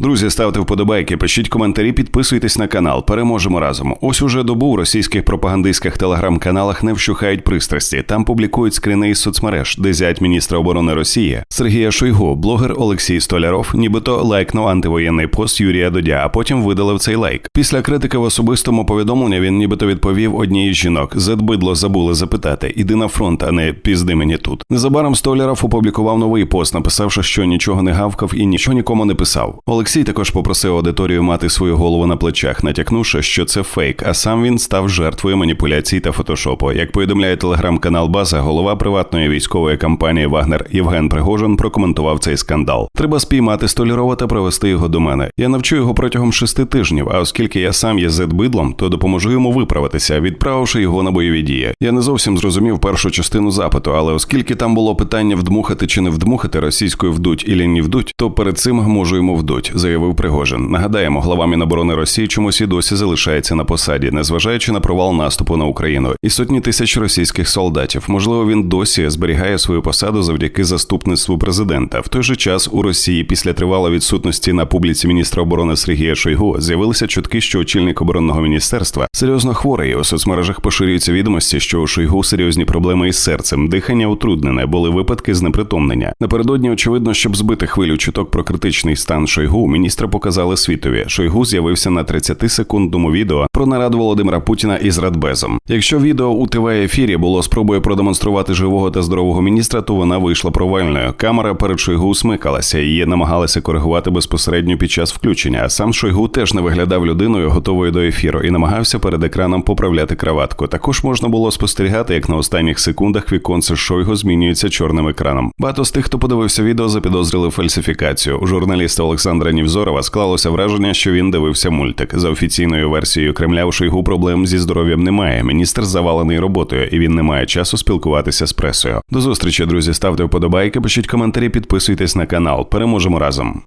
Друзі, ставте вподобайки, пишіть коментарі, підписуйтесь на канал. Переможемо разом. Ось уже добу у російських пропагандистських телеграм-каналах не вщухають пристрасті. Там публікують скріни із соцмереж, де зять міністра оборони Росії Сергія Шойгу, блогер Олексій Столяров, нібито лайкнув антивоєнний пост Юрія Додя, а потім видалив цей лайк. Після критики в особистому повідомленні він нібито відповів одній із жінок: Зедбидло забули запитати. Іди на фронт, а не пізди мені тут. Незабаром Столяров опублікував новий пост, написавши, що нічого не гавкав і нічого нікому не писав. Олексій також попросив аудиторію мати свою голову на плечах, натякнувши, що це фейк, а сам він став жертвою маніпуляцій та фотошопу. Як повідомляє телеграм-канал База, голова приватної військової компанії Вагнер Євген Пригожин прокоментував цей скандал. Треба спіймати Столярова та провести його до мене. Я навчу його протягом шести тижнів. А оскільки я сам є зет-бидлом, то допоможу йому виправитися, відправивши його на бойові дії. Я не зовсім зрозумів першу частину запиту, але оскільки там було питання вдмухати чи не вдмухати російською вдуть і не вдуть, то перед цим можу йому вдуть, заявив Пригожин. Нагадаємо, глава Міноборони Росії чомусь і досі залишається на посаді, незважаючи на провал наступу на Україну і сотні тисяч російських солдатів. Можливо, він досі зберігає свою посаду завдяки заступництву президента. В той же час у Росії після тривалої відсутності на публіці міністра оборони Сергія Шойгу з'явилися чутки, що очільник оборонного міністерства серйозно хворий. У соцмережах поширюються відомості, що у Шойгу серйозні проблеми із серцем, дихання утруднене, були випадки знепритомнення. Напередодні очевидно, щоб збити хвилю чуток про критичний стан Шойгу, міністра показали світові. Шойгу з'явився на 30-секундному відео про нараду Володимира Путіна із Радбезом. Якщо відео у тв ефірі було спробою продемонструвати живого та здорового міністра, то вона вийшла провальною. Камера перед Шойгу смикалася, її намагалися коригувати безпосередньо під час включення. А сам Шойгу теж не виглядав людиною, готовою до ефіру, і намагався перед екраном поправляти краватку. Також можна було спостерігати, як на останніх секундах віконце Шойгу змінюється чорним екраном. Багато з тих, хто подивився відео, запідозрили фальсифікацію. У журналіста Олександра Нівзорова склалося враження, що він дивився мультик. За офіційною версією Кремля у Шойгу проблем зі здоров'ям немає. Міністр завалений роботою, і він не має часу спілкуватися з пресою. До зустрічі, друзі. Ставте вподобайки, пишіть коментарі, підписуйтесь на канал. Переможемо разом.